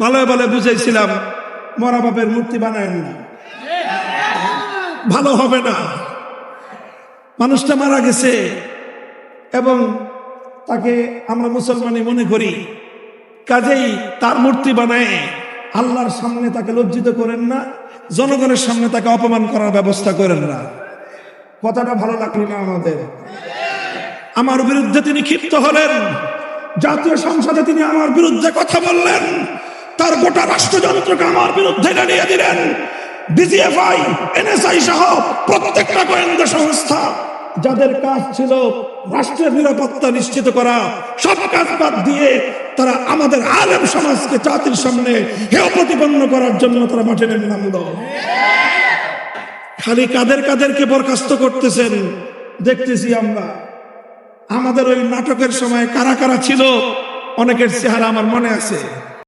ভালো ভালো বুঝাইছিলাম মরা বাপের মূর্তি বানায় না ভালো হবে না। মানুষটা মারা গেছে এবং তাকে আমরা মুসলমানই মনে করি। কাজেই তার মূর্তি বানায় আল্লাহর সামনে তাকে লজ্জিত করেন না, জনগণের সামনে তাকে অপমান করার ব্যবস্থা করেন না। কথাটা ভালো লাগল না আমাদের। আমার বিরুদ্ধে তিনি ক্ষিপ্ত হলেন, জাতীয় সংসদে তিনি আমার বিরুদ্ধে কথা বললেন। তার গোটা রাষ্ট্রযন্ত্রকে আমার বিরুদ্ধে দাঁড়িয়ে দিলেন। ডিজিএফআই, এনএসআই সহ প্রত্যেকটা গোয়েন্দা সংস্থা, যাদের কাজ ছিল রাষ্ট্রের নিরাপত্তা নিশ্চিত করা, সব কাজ বাদ দিয়ে তারা আমাদের আলেম সমাজকে জাতির সামনে হেয় প্রতিপন্ন করার জন্য তারা মাঠে নেমে নামলো। খালি কাদের কাদেরকে বরখাস্ত করতেছেন, দেখতেছি আমরা। আমাদের ওই নাটকের সময় কারা কারা ছিল, অনেকের চেহারা আমার মনে আছে।